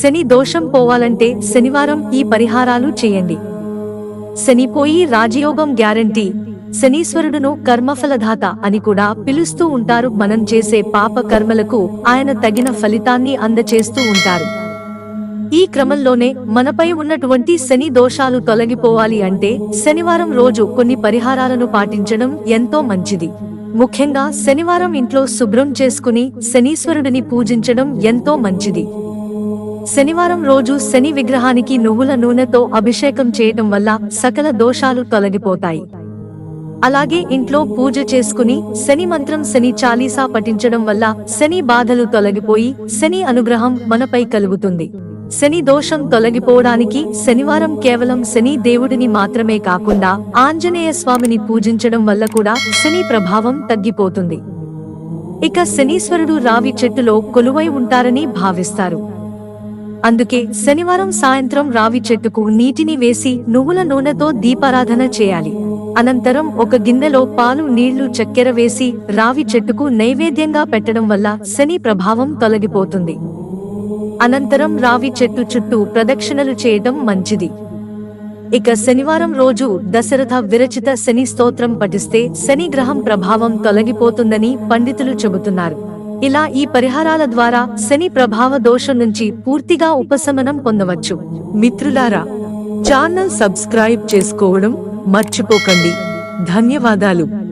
శని దోషం పోవాలంటే శనివారం ఈ పరిహారాలు చేయండి. శనిపోయి రాజయోగం గ్యారంటీ శనీశ్వరుడును కర్మఫలదాత అని కూడా పిలుస్తూ ఉంటారు. మనం చేసే పాప కర్మలకు ఆయన తగిన ఫలితాన్ని అందచేస్తూ ఉంటారు. ఈ క్రమంలోనే మనపై ఉన్నటువంటి శని దోషాలు తొలగిపోవాలి అంటే శనివారం రోజు కొన్ని పరిహారాలను పాటించడం ఎంతో మంచిది. ముఖ్యంగా శనివారం ఇంట్లో శుభ్రం చేసుకుని శనీశ్వరుడిని పూజించడం ఎంతో మంచిది. శనివారం రోజు శని విగ్రహానికి నువ్వుల నూనెతో అభిషేకం చేయటం వల్ల సకల దోషాలు తొలగిపోతాయి. అలాగే ఇంట్లో పూజ చేసుకుని శని మంత్రం శని చాలీసా పఠించడం వల్ల శని బాధలు తొలగిపోయి శని అనుగ్రహం మనపై కలుగుతుంది. శని దోషం తొలగిపోవడానికి శనివారం కేవలం శని దేవుడిని మాత్రమే కాకుండా ఆంజనేయ స్వామిని పూజించడం వల్ల కూడా శని ప్రభావం తగ్గిపోతుంది. ఇక శనీశ్వరుడు రావి చెట్టులో కొలువై ఉంటారని భావిస్తారు. అందుకే శనివారం సాయంత్రం రావి చెట్టుకు నీటిని వేసి నువ్వుల నూనెతో దీపారాధన చేయాలి. అనంతరం ఒక గిన్నెలో పాలు నీళ్ళు చక్కెర వేసి రావి చెట్టుకు నైవేద్యంగా పెట్టడం వల్ల శని ప్రభావం తొలగిపోతుంది. అనంతరం రావి చెట్టు చుట్టూ ప్రదక్షిణలు చేయడం మంచిది. ఇక శనివారం రోజు దశరథ విరచిత శని స్తోత్రం పఠిస్తే శని గ్రహం ప్రభావం తొలగిపోతుందని పండితులు చెబుతున్నారు. ఇలా ఈ పరిహారాల ద్వారా శని ప్రభావ దోషం నుంచి పూర్తిగా ఉపశమనం పొందవచ్చు. మిత్రులారా ఛానల్ సబ్స్క్రైబ్ చేసుకోవడం మర్చిపోకండి. ధన్యవాదాలు.